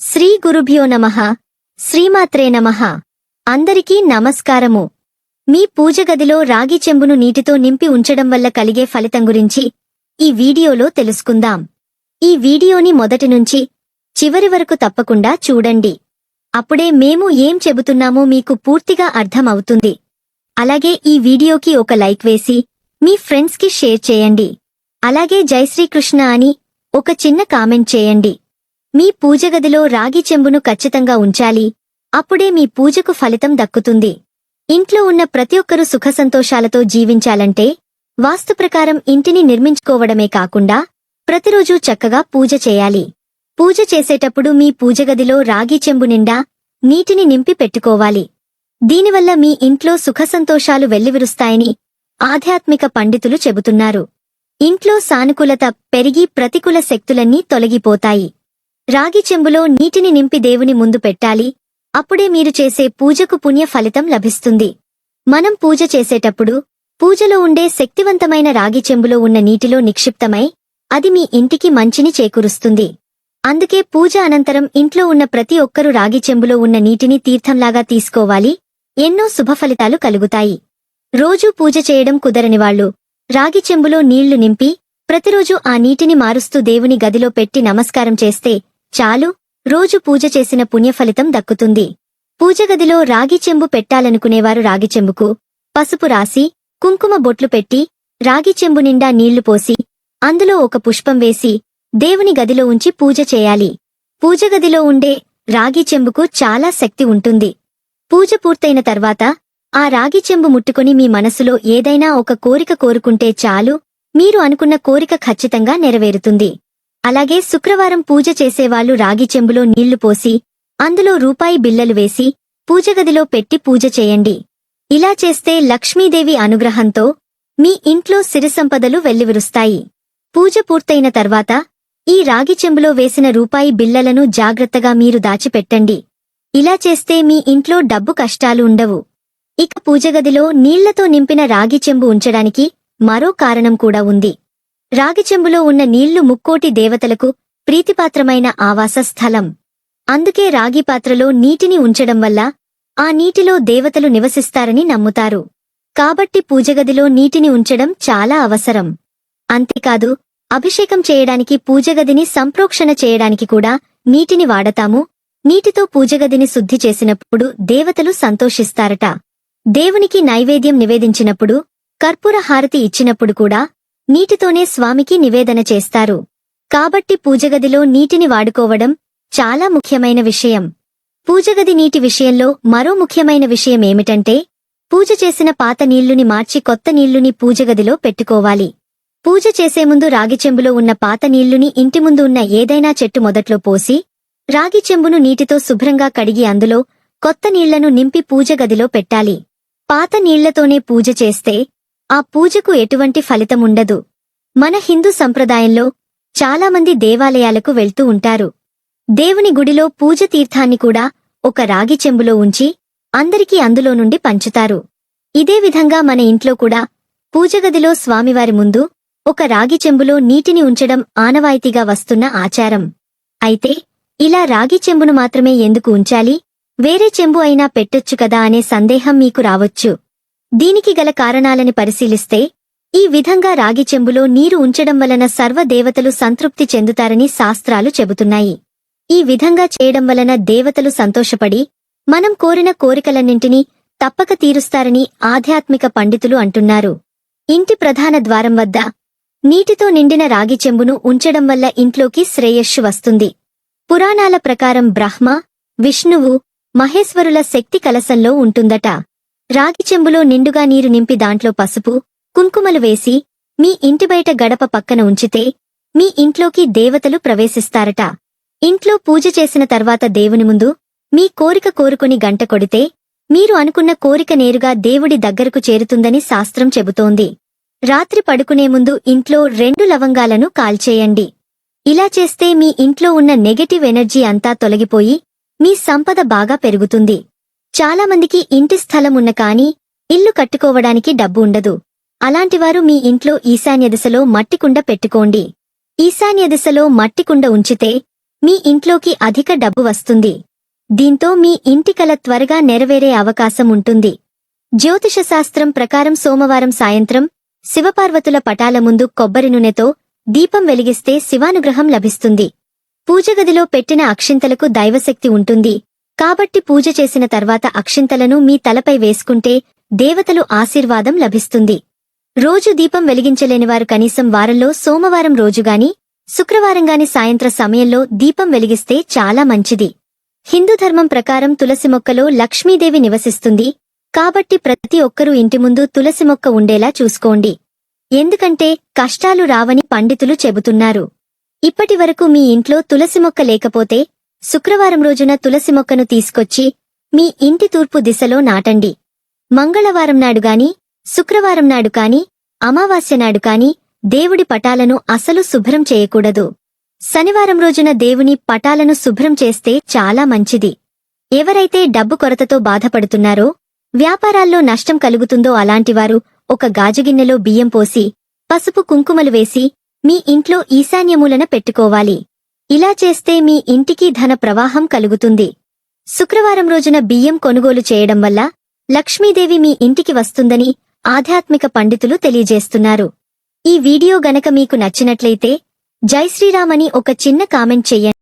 శ్రీ గురుభ్యో నమః శ్రీమాత్రే నమః. అందరికీ నమస్కారము. మీ పూజగదిలో రాగి చెంబును నీటితో నింపి ఉంచడం వల్ల కలిగే ఫలితం గురించి ఈ వీడియోలో తెలుసుకుందాం. ఈ వీడియోని మొదటి నుంచి చివరి వరకు తప్పకుండా చూడండి. అప్పుడే మేము ఏం చెబుతున్నామో మీకు పూర్తిగా అర్థమవుతుంది. అలాగే ఈ వీడియోకి ఒక లైక్ వేసి మీ ఫ్రెండ్స్కి షేర్ చేయండి. అలాగే జై శ్రీకృష్ణ అని ఒక చిన్న కామెంట్ చేయండి. మీ పూజగదిలో రాగి చెంబును ఖచ్చితంగా ఉంచాలి. అప్పుడే మీ పూజకు ఫలితం దక్కుతుంది. ఇంట్లో ఉన్న ప్రతి ఒక్కరూ సుఖసంతోషాలతో జీవించాలంటే వాస్తు ప్రకారం ఇంటిని నిర్మించుకోవడమే కాకుండా ప్రతిరోజూ చక్కగా పూజ చేయాలి. పూజ చేసేటప్పుడు మీ పూజగదిలో రాగి చెంబు నిండా నీటిని నింపి పెట్టుకోవాలి. దీనివల్ల మీ ఇంట్లో సుఖసంతోషాలు వెల్లివిరుస్తాయని ఆధ్యాత్మిక పండితులు చెబుతున్నారు. ఇంట్లో సానుకూలత పెరిగి ప్రతికూల శక్తులన్నీ తొలగిపోతాయి. రాగి చెంబులో నీటిని నింపి దేవుని ముందు పెట్టాలి. అప్పుడే మీరు చేసే పూజకు పుణ్య ఫలితం లభిస్తుంది. మనం పూజ చేసేటప్పుడు పూజలో ఉండే శక్తివంతమైన రాగి చెంబులో ఉన్న నీటిలో నిక్షిప్తమై అది మీ ఇంటికి మంచిని చేకూరుస్తుంది. అందుకే పూజ అనంతరం ఇంట్లో ఉన్న ప్రతి ఒక్కరూ రాగి చెంబులో ఉన్న నీటిని తీర్థంలాగా తీసుకోవాలి. ఎన్నో శుభఫలితాలు కలుగుతాయి. రోజూ పూజ చేయడం కుదరనివాళ్ళు రాగి చెంబులో నీళ్ళు నింపి ప్రతిరోజు ఆ నీటిని మారుస్తూ దేవుని గదిలో పెట్టి నమస్కారం చేస్తే చాలు రోజు పూజ చేసిన పుణ్యఫలితం దక్కుతుంది. పూజగదిలో రాగి చెంబు పెట్టాలనుకునేవారు రాగి చెంబుకు పసుపు రాసి కుంకుమ బొట్లు పెట్టి రాగి చెంబు నిండా నీళ్ళు పోసి అందులో ఒక పుష్పం వేసి దేవుని గదిలో ఉంచి పూజ చేయాలి. పూజగదిలో ఉండే రాగి చెంబుకు చాలా శక్తి ఉంటుంది. పూజ పూర్తయిన తర్వాత ఆ రాగి చెంబు ముట్టుకొని మీ మనసులో ఏదైనా ఒక కోరిక కోరుకుంటే చాలు మీరు అనుకున్న కోరిక ఖచ్చితంగా నెరవేరుతుంది. అలాగే శుక్రవారం పూజ చేసేవాళ్ళు రాగి చెంబులో నీళ్ళు పోసి అందులో రూపాయి బిల్లలు వేసి పూజగదిలో పెట్టి పూజ చేయండి. ఇలా చేస్తే లక్ష్మీదేవి అనుగ్రహంతో మీ ఇంట్లో సిరిసంపదలు వెల్లివిరుస్తాయి. పూజ పూర్తయిన తర్వాత ఈ రాగి చెంబులో వేసిన రూపాయి బిల్లలను జాగ్రత్తగా మీరు దాచిపెట్టండి. ఇలా చేస్తే మీ ఇంట్లో డబ్బు కష్టాలు ఉండవు. ఇక పూజగదిలో నీళ్ళతో నింపిన రాగి చెంబు ఉంచడానికి మరో కారణం కూడా ఉంది. రాగి చెంబులో ఉన్న నీళ్ళు ముక్కోటి దేవతలకు ప్రీతిపాత్రమైన ఆవాస స్థలం. అందుకే రాగి పాత్రలో నీటిని ఉంచడం వల్ల ఆ నీటిలో దేవతలు నివసిస్తారని నమ్ముతారు. కాబట్టి పూజగదిలో నీటిని ఉంచడం చాలా అవసరం. అంతేకాదు అభిషేకం చేయడానికి పూజగదిని సంప్రోక్షణ చేయడానికి కూడా నీటిని వాడతాము. నీటితో పూజగదిని శుద్ధి చేసినప్పుడు దేవతలు సంతోషిస్తారట. దేవునికి నైవేద్యం నివేదించినప్పుడు కర్పూర హారతి ఇచ్చినప్పుడు కూడా నీటితోనే స్వామికి నివేదన చేస్తారు. కాబట్టి పూజగదిలో నీటిని వాడుకోవడం చాలా ముఖ్యమైన విషయం. పూజగది నీటి విషయంలో మరో ముఖ్యమైన విషయం ఏమిటంటే పూజ చేసిన పాత నీళ్ళుని మార్చి కొత్త నీళ్ళుని పూజగదిలో పెట్టుకోవాలి. పూజ చేసే ముందు రాగి చెంబులో ఉన్న పాత నీళ్ళుని ఇంటి ముందు ఉన్న ఏదైనా చెట్టు మొదట్లో పోసి రాగి చెంబును నీటితో శుభ్రంగా కడిగి అందులో కొత్త నీళ్ళను నింపి పూజగదిలో పెట్టాలి. పాత నీళ్ళతోనే పూజ చేస్తే ఆ పూజకు ఎటువంటి ఫలితముండదు. మన హిందూ సంప్రదాయంలో చాలామంది దేవాలయాలకు వెళ్తూ ఉంటారు. దేవుని గుడిలో పూజ తీర్థాన్ని కూడా ఒక రాగి చెంబులో ఉంచి అందరికీ అందులో నుండి పంచుతారు. ఇదే విధంగా మన ఇంట్లో కూడా పూజగదిలో స్వామివారి ముందు ఒక రాగి చెంబులో నీటిని ఉంచడం ఆనవాయితీగా వస్తున్న ఆచారం. అయితే ఇలా రాగి చెంబును మాత్రమే ఎందుకు ఉంచాలి? వేరే చెంబు అయినా పెట్టొచ్చు కదా అనే సందేహం మీకు రావచ్చు. దీనికి గల కారణాలని పరిశీలిస్తే ఈ విధంగా రాగి చెంబులో నీరు ఉంచడం వలన సర్వదేవతలు సంతృప్తి చెందుతారని శాస్త్రాలు చెబుతున్నాయి. ఈ విధంగా చేయడం వలన దేవతలు సంతోషపడి మనం కోరిన కోరికలన్నింటినీ తప్పక తీరుస్తారని ఆధ్యాత్మిక పండితులు అంటున్నారు. ఇంటి ప్రధాన ద్వారం వద్ద నీటితో నిండిన రాగి చెంబును ఉంచడం వల్ల ఇంట్లోకి శ్రేయస్సు వస్తుంది. పురాణాల ప్రకారం బ్రహ్మ విష్ణువు మహేశ్వరుల శక్తి కలసంలో ఉంటుందట. రాగి చెంబులో నిండుగా నీరు నింపి దాంట్లో పసుపు కుంకుమలు వేసి మీ ఇంటి బయట గడప పక్కన ఉంచితే మీ ఇంట్లోకి దేవతలు ప్రవేశిస్తారట. ఇంట్లో పూజ చేసిన తర్వాత దేవుని ముందు మీ కోరిక కోరుకుని గంట కొడితే మీరు అనుకున్న కోరిక నేరుగా దేవుడి దగ్గరకు చేరుతుందని శాస్త్రం చెబుతోంది. రాత్రి పడుకునే ముందు ఇంట్లో రెండు లవంగాలను కాల్చేయండి. ఇలా చేస్తే మీ ఇంట్లో ఉన్న నెగటివ్ ఎనర్జీ అంతా తొలగిపోయి మీ సంపద బాగా పెరుగుతుంది. చాలామందికి ఇంటి స్థలం ఉన్న కానీ ఇల్లు కట్టుకోవడానికి డబ్బు ఉండదు. అలాంటివారు మీ ఇంట్లో ఈశాన్య దిశలో మట్టికుండ పెట్టుకోండి. ఈశాన్య దిశలో మట్టికుండ ఉంచితే మీ ఇంట్లోకి అధిక డబ్బు వస్తుంది. దీంతో మీ ఇంటి కల త్వరగా నెరవేరే అవకాశం ఉంటుంది. జ్యోతిషశాస్త్రం ప్రకారం సోమవారం సాయంత్రం శివపార్వతుల పటాల ముందు కొబ్బరి నూనెతో దీపం వెలిగిస్తే శివానుగ్రహం లభిస్తుంది. పూజగదిలో పెట్టిన అక్షింతలకు దైవశక్తి ఉంటుంది. కాబట్టి పూజ చేసిన తర్వాత అక్షింతలను మీ తలపై వేసుకుంటే దేవతలు ఆశీర్వాదం లభిస్తుంది. రోజు దీపం వెలిగించలేనివారు కనీసం వారంలో సోమవారం రోజుగాని శుక్రవారంగాని సాయంత్ర సమయంలో దీపం వెలిగిస్తే చాలా మంచిది. హిందూ ధర్మం ప్రకారం తులసి మొక్కలో లక్ష్మీదేవి నివసిస్తుంది. కాబట్టి ప్రతి ఒక్కరూ ఇంటి ముందు తులసి మొక్క ఉండేలా చూసుకోండి. ఎందుకంటే కష్టాలు రావని పండితులు చెబుతున్నారు. ఇప్పటి వరకు మీ ఇంట్లో తులసి మొక్క లేకపోతే శుక్రవారం రోజున తులసి మొక్కను తీసుకొచ్చి మీ ఇంటి తూర్పు దిశలో నాటండి. మంగళవారం నాడు గాని శుక్రవారం నాడు కాని అమావాస్య నాడు కాని దేవుడి పటాలను అసలు శుభ్రం చేయకూడదు. శనివారం రోజున దేవుని పటాలను శుభ్రం చేస్తే చాలా మంచిది. ఎవరైతే డబ్బు కొరతతో బాధపడుతున్నారో వ్యాపారాల్లో నష్టం కలుగుతుందో అలాంటివారు ఒక గాజుగిన్నెలో బియ్యం పోసి పసుపు కుంకుమలు వేసి మీ ఇంట్లో ఈశాన్యమూలన పెట్టుకోవాలి. ఇలా చేస్తే మీ ఇంటికి ధన ప్రవాహం కలుగుతుంది. శుక్రవారం రోజున బియ్యం కొనుగోలు చేయడం వల్ల లక్ష్మీదేవి మీ ఇంటికి వస్తుందని ఆధ్యాత్మిక పండితులు తెలియజేస్తున్నారు. ఈ వీడియో గనక మీకు నచ్చినట్లయితే జై శ్రీరామని ఒక చిన్న కామెంట్ చెయ్యండి